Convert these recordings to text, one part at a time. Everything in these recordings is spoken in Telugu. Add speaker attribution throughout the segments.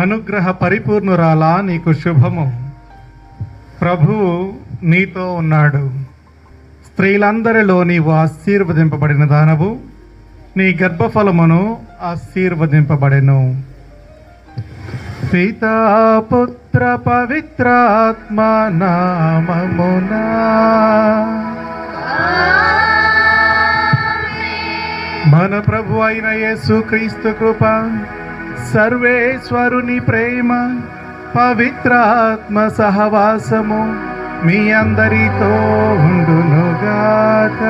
Speaker 1: అనుగ్రహ పరిపూర్ణురాలా నీకు శుభము. ప్రభువు నీతో ఉన్నాడు. స్త్రీలందరిలో నీవు ఆశీర్వదింపబడిన దానవు. నీ గర్భఫలమును ఆశీర్వదింపబడెను. పితా పుత్ర పవిత్రాత్మ నామమునా. మన ప్రభు అయిన యేసు క్రీస్తు కృప సర్వేశ్వరుని ప్రేమ పవిత్రాత్మ సహవాసము మీ అందరితో ఉండునుగాక.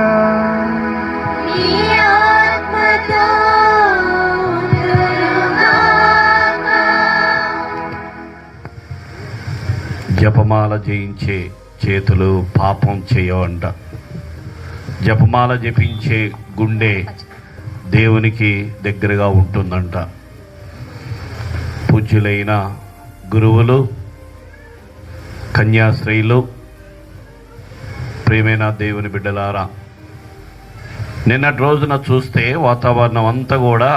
Speaker 2: జపమాల జయించే చేతులు పాపం చేయవంట. జపమాల జపించే గుండె దేవునికి దగ్గరగా ఉంటుందంట. పూజ్యులైన గురువులు కన్యాశ్రీలు ప్రేమైన దేవుని బిడ్డలారా నిన్నటి రోజున చూస్తే వాతావరణం అంతా కూడా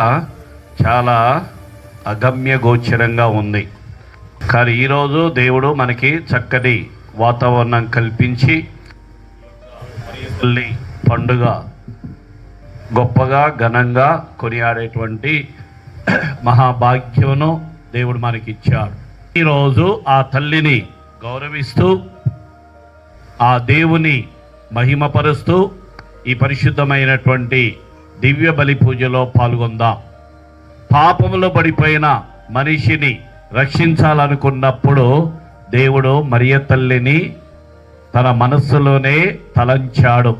Speaker 2: చాలా అగమ్య గోచరంగా ఉంది. కానీ ఈరోజు దేవుడు మనకి చక్కటి వాతావరణం కల్పించి పండుగ గొప్పగా ఘనంగా కొనియాడేటువంటి మహాభాగ్యమును దేవుడు మనకి ఇచ్చాడు ఈరోజు ఆ తల్లిని గౌరవిస్తూ ఆ దేవుని మహిమపరుస్తూ ఈ పరిశుద్ధమైనటువంటి దివ్య బలి పూజలో పాల్గొందాం. పాపంలో పడిపోయిన మనిషిని రక్షించాలనుకున్నప్పుడు దేవుడు మరియ తల్లిని తన మనస్సులోనే తలంచాడు.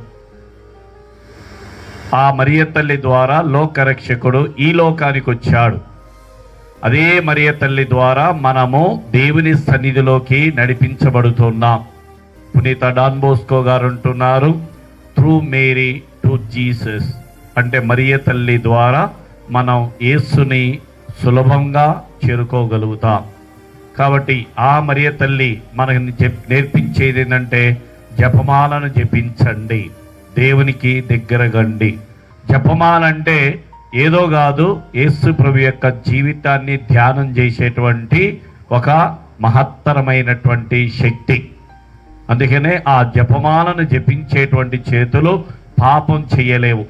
Speaker 2: ఆ మరియ తల్లి ద్వారా లోకరక్షకుడు ఈ లోకానికి వచ్చాడు అదే మరియ తల్లి ద్వారా మనము దేవుని సన్నిధిలోకి నడిపించబడుతున్నాం. పునీత డాన్ బోస్కో గారు అంటున్నారు త్రూ మేరీ టు జీసస్ అంటే మరియ తల్లి ద్వారా మనం యేసుని సులభంగా చేరుకోగలుగుతాం. కాబట్టి ఆ మరియ తల్లి మనకి నేర్పించేది ఏంటంటే జపమాలను జపించండి. దేవునికి దగ్గరగండి. జపమాలంటే ఏదో కాదు యేసు ప్రభు యొక్క జీవితాన్ని ధ్యానం చేసేటువంటి ఒక మహత్తరమైనటువంటి శక్తి. అందుకనే ఆ జపమాలను జపించేటువంటి చేతులు పాపం చేయలేవు.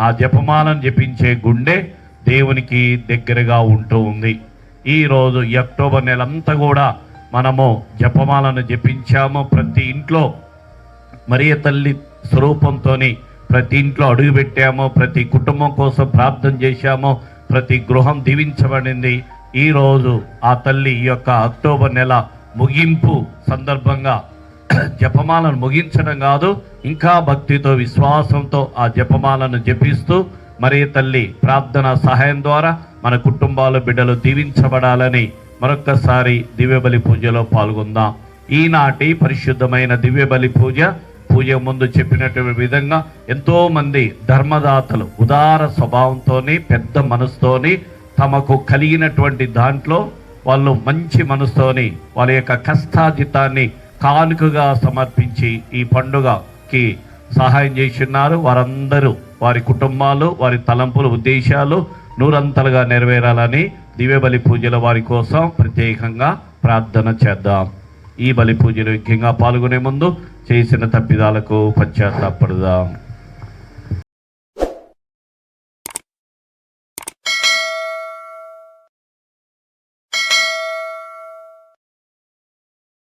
Speaker 2: ఆ జపమాలను జపించే గుండె దేవునికి దగ్గరగా ఉంటూ ఉంది. ఈరోజు అక్టోబర్ ఈ అక్టోబర్ నెలంతా కూడా మనము జపమాలను జపించాము ప్రతి ఇంట్లో. మరియ తల్లి స్వరూపంతోని ప్రతి ఇంట్లో అడుగుపెట్టాము ప్రతి కుటుంబం కోసం ప్రార్థన చేశాము ప్రతి గృహం దీవించబడింది. ఈరోజు ఆ తల్లి ఈ యొక్క అక్టోబర్ నెల ముగింపు సందర్భంగా జపమాలను ముగించడం కాదు ఇంకా భక్తితో విశ్వాసంతో ఆ జపమాలను జపిస్తూ మరే తల్లి ప్రార్థన సహాయం ద్వారా మన కుటుంబాలు బిడ్డలు దీవించబడాలని మరొక్కసారి దివ్యబలి పూజలో పాల్గొందాం. ఈనాటి పరిశుద్ధమైన దివ్యబలి పూజ పూజ ముందు చెప్పినటువంటి విధంగా ఎంతో మంది ధర్మదాతలు ఉదార స్వభావంతోని పెద్ద మనసుతోని తమకు కలిగినటువంటి దాంట్లో వాళ్ళు మంచి మనసుతోని వాళ్ళ యొక్క కష్టాజితాన్ని కానుకగా సమర్పించి ఈ పండుగకి సహాయం చేస్తున్నారు. వారందరూ వారి కుటుంబాలు వారి తలంపులు ఉద్దేశాలు నూరంతలుగా నెరవేరాలని దివ్యబలి పూజల వారి కోసం ప్రత్యేకంగా ప్రార్థన చేద్దాం. ఈ బలి పూజలు ముఖ్యంగా పాల్గొనే ముందు చేసిన తప్పిదాలకు పశ్చాత్తాపడదాం